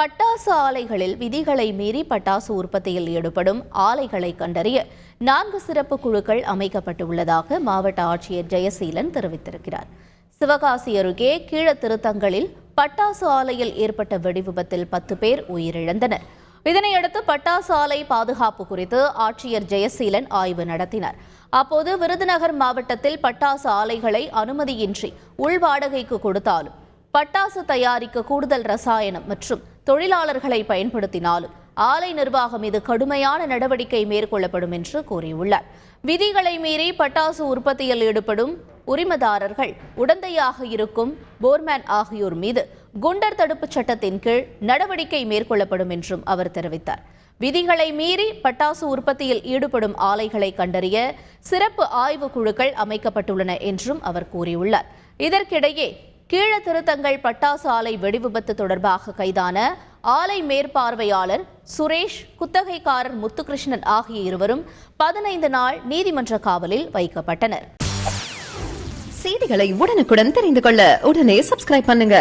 பட்டாசு ஆலைகளில் விதிகளை மீறி பட்டாசு உற்பத்தியில் ஈடுபடும் ஆலைகளை கண்டறிய நான்கு சிறப்பு குழுக்கள் அமைக்கப்பட்டுள்ளதாக மாவட்ட ஆட்சியர் ஜெயசீலன் தெரிவித்திருக்கிறார். சிவகாசி அருகே கீழத்திருத்தங்களில் பட்டாசு ஆலையில் ஏற்பட்ட வெடிவிபத்தில் பத்து பேர் உயிரிழந்தனர். இதனையடுத்து பட்டாசு ஆலை பாதுகாப்பு குறித்து ஆட்சியர் ஜெயசீலன் ஆய்வு நடத்தினார். அப்போது விருதுநகர் மாவட்டத்தில் பட்டாசு ஆலைகளை அனுமதியின்றி உள்வாடகைக்கு கொடுத்தாலும் பட்டாசு தயாரிக்க கூடுதல் ரசாயனம் மற்றும் தொழிலாளர்களை பயன்படுத்தினாலும் ஆலை நிர்வாகம் மீது கடுமையான நடவடிக்கை மேற்கொள்ளப்படும் என்று கூறியுள்ளார். விதிகளை மீறி பட்டாசு உற்பத்தியில் ஈடுபடும் உரிமதாரர்கள் உடந்தையாக இருக்கும் போர்மேன் ஆகியோர் மீது குண்டர் தடுப்பு சட்டத்தின் கீழ் நடவடிக்கை மேற்கொள்ளப்படும் என்றும் அவர் தெரிவித்தார். விதிகளை மீறி பட்டாசு உற்பத்தியில் ஈடுபடும் ஆலைகளை கண்டறிய சிறப்பு ஆய்வு குழுக்கள் அமைக்கப்பட்டுள்ளன என்றும் அவர் கூறியுள்ளார். இதற்கிடையே கீழ திருத்தங்கள் பட்டாசு ஆலை வெடிவிபத்து தொடர்பாக கைதான ஆலை மேற்பார்வையாளர் சுரேஷ் குத்தகைக்காரர் முத்துகிருஷ்ணன் ஆகிய இருவரும் பதினைந்து நாள் நீதிமன்ற காவலில் வைக்கப்பட்டனர். செய்திகளை உடனுக்குடன் தெரிந்து கொள்ள உடனே சப்ஸ்கிரைப் பண்ணுங்க.